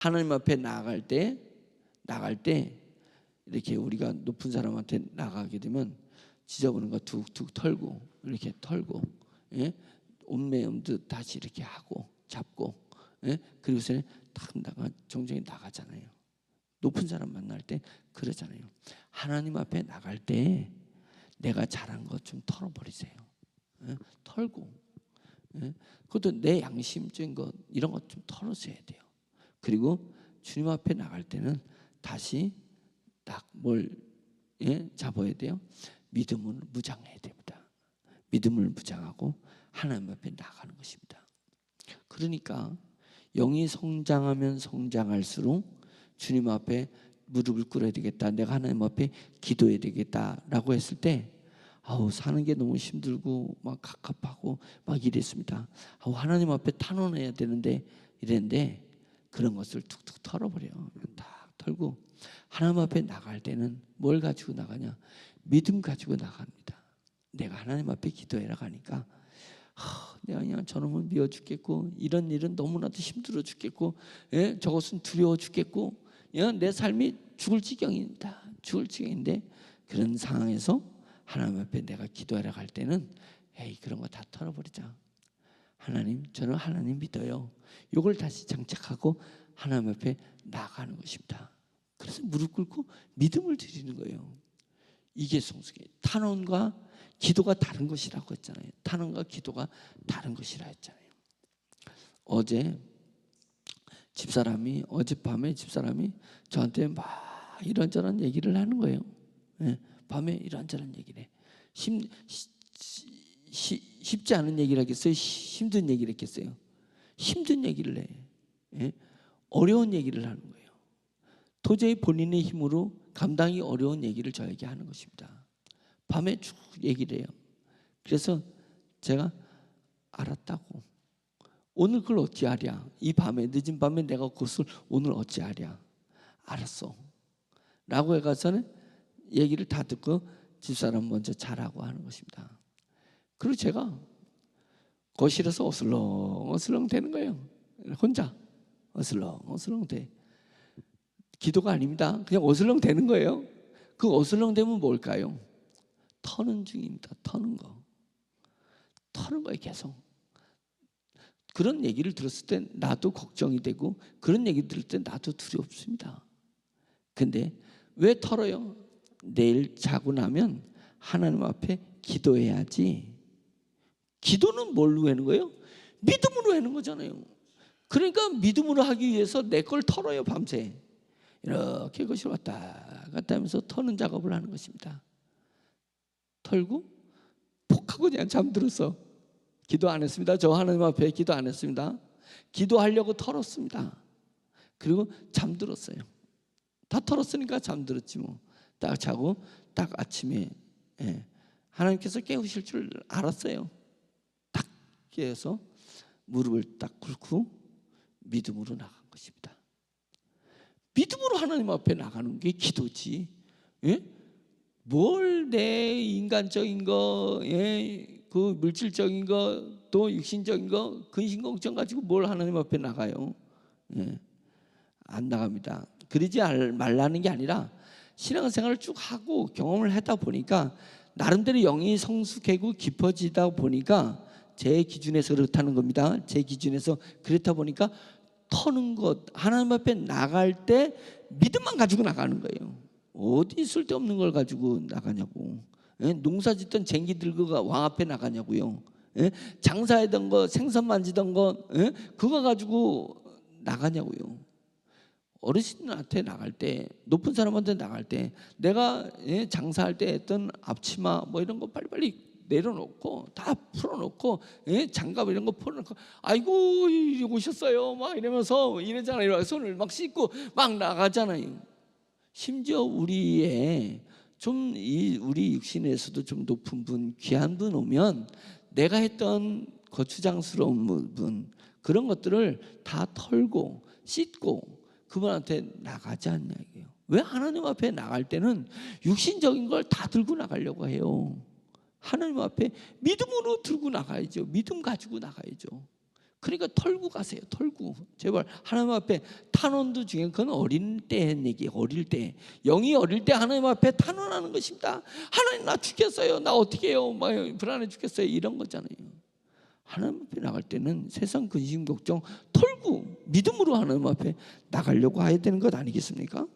하나님 앞에 나갈 때 나갈 때 이렇게 우리가 높은 사람한테 나가게 되면 지저분한 거 툭툭 털고 이렇게 털고 예? 옷매음도 다시 이렇게 하고 잡고 예? 그리고서 탁 나가 종종이 나가잖아요. 높은 사람 만날 때 그러잖아요. 하나님 앞에 나갈 때 내가 잘한 것 좀 털어버리세요. 예? 털고 예? 그것도 내 양심적인 것 이런 것 좀 털어줘야 돼요. 그리고 주님 앞에 나갈 때는 다시 딱뭘 예? 잡아야 돼요. 믿음을 무장해야 됩니다. 믿음을 무장하고 하나님 앞에 나가는 것입니다. 그러니까 영이 성장하면 성장할수록 주님 앞에 무릎을 꿇어야 되겠다. 내가 하나님 앞에 기도해야 되겠다라고 했을 때 아우 사는 게 너무 힘들고 막 갑갑하고 막 이랬습니다. 아우 하나님 앞에 탄원해야 되는데 이랬는데 그런 것을 툭툭 털어버려. 딱 털고 하나님 앞에 나갈 때는 뭘 가지고 나가냐? 믿음 가지고 나갑니다. 내가 하나님 앞에 기도해라 가니까 하, 내가 그냥 저놈은 미워 죽겠고 이런 일은 너무나도 힘들어 죽겠고 예? 저것은 두려워 죽겠고 예? 내 삶이 죽을 지경입니다. 죽을 지경인데 그런 상황에서 하나님 앞에 내가 기도하러 갈 때는 에이 그런 거 다 털어버리자. 하나님 저는 하나님 믿어요. 이걸 다시 장착하고 하나님 앞에 나가는 것입니다. 그래서 무릎 꿇고 믿음을 드리는 거예요. 이게 성숙이 탄원과 기도가 다른 것이라고 했잖아요. 탄원과 기도가 다른 것이라 했잖아요. 어제 집사람이 어젯밤에 집사람이 저한테 막 이런저런 얘기를 하는 거예요. 예, 밤에 이런저런 얘기를 해. 힘, 시, 시, 쉽지 않은 얘기를 하겠어요? 힘든 얘기를 했겠어요? 힘든 얘기를 해. 예? 어려운 얘기를 하는 거예요. 도저히 본인의 힘으로 감당이 어려운 얘기를 저에게 하는 것입니다. 밤에 쭉 얘기를 해요. 그래서 제가 알았다고. 오늘 그걸 어찌 하랴? 이 밤에 늦은 밤에 내가 그것을 오늘 어찌 하랴? 알았어. 라고 해가서는 얘기를 다 듣고 집사람 먼저 자라고 하는 것입니다. 그리고 제가 거실에서 어슬렁 어슬렁 되는 거예요. 혼자 어슬렁 어슬렁 돼. 기도가 아닙니다. 그냥 어슬렁 되는 거예요. 그 어슬렁 되면 뭘까요? 터는 중입니다. 터는 거. 터는 거예요, 계속. 그런 얘기를 들었을 때 나도 걱정이 되고 그런 얘기 들을 때 나도 두렵습니다. 근데 왜 털어요? 내일 자고 나면 하나님 앞에 기도해야지. 기도는 뭘로 하는 거예요? 믿음으로 하는 거잖아요. 그러니까 믿음으로 하기 위해서 내 걸 털어요, 밤새. 이렇게 것이 왔다 갔다 하면서 터는 작업을 하는 것입니다. 털고 폭하고 그냥 잠들었어. 기도 안 했습니다. 저 하나님 앞에 기도 안 했습니다. 기도하려고 털었습니다. 그리고 잠들었어요. 다 털었으니까 잠들었지 뭐. 딱 자고 딱 아침에 예, 하나님께서 깨우실 줄 알았어요. 딱 깨어서 무릎을 딱 꿇고 믿음으로 나간 것입니다. 믿음으로 하나님 앞에 나가는 게 기도지. 예? 뭘내 인간적인 거, 예? 그 물질적인 거, 또 육신적인 거, 걱정 가지고 뭘 하나님 앞에 나가요? 예. 안 나갑니다. 그러지 말라는 게 아니라 신앙생활을 쭉 하고 경험을 하다 보니까 나름대로 영이 성숙하고 깊어지다 보니까 제 기준에서 그렇다는 겁니다. 제 기준에서 그렇다 보니까 터는 것 하나님 앞에 나갈 때 믿음만 가지고 나가는 거예요. 어디 쓸데없는 걸 가지고 나가냐고. 예? 농사 짓던 쟁기 들고 왕 앞에 나가냐고요. 예? 장사하던 거 생선 만지던 거 예? 그거 가지고 나가냐고요. 어르신한테 나갈 때 높은 사람한테 나갈 때 내가 예? 장사할 때 했던 앞치마 뭐 이런 거 빨리빨리 내려놓고 다 풀어놓고 예? 장갑 이런 거 풀어놓고 아이고 이리 오셨어요 막 이러면서 이러잖아요 손을 막 씻고 막 나가잖아요 심지어 우리의 좀 이 우리 육신에서도 좀 높은 분 귀한 분 오면 내가 했던 거추장스러운 분 그런 것들을 다 털고 씻고 그분한테 나가지 않냐 이게요. 왜 하나님 앞에 나갈 때는 육신적인 걸 다 들고 나가려고 해요. 하나님 앞에 믿음으로 들고 나가야죠. 믿음 가지고 나가야죠. 그러니까 털고 가세요. 털고 제발 하나님 앞에 탄원도 중에 그건 어린 때 얘기 어릴 때 영이 어릴 때 하나님 앞에 탄원하는 것입니다. 하나님 나 죽겠어요. 나 어떻게 해요? 막 불안해 죽겠어요. 이런 거잖아요. 하나님 앞에 나갈 때는 세상 근심 걱정 털고 믿음으로 하나님 앞에 나가려고 해야 되는 것 아니겠습니까?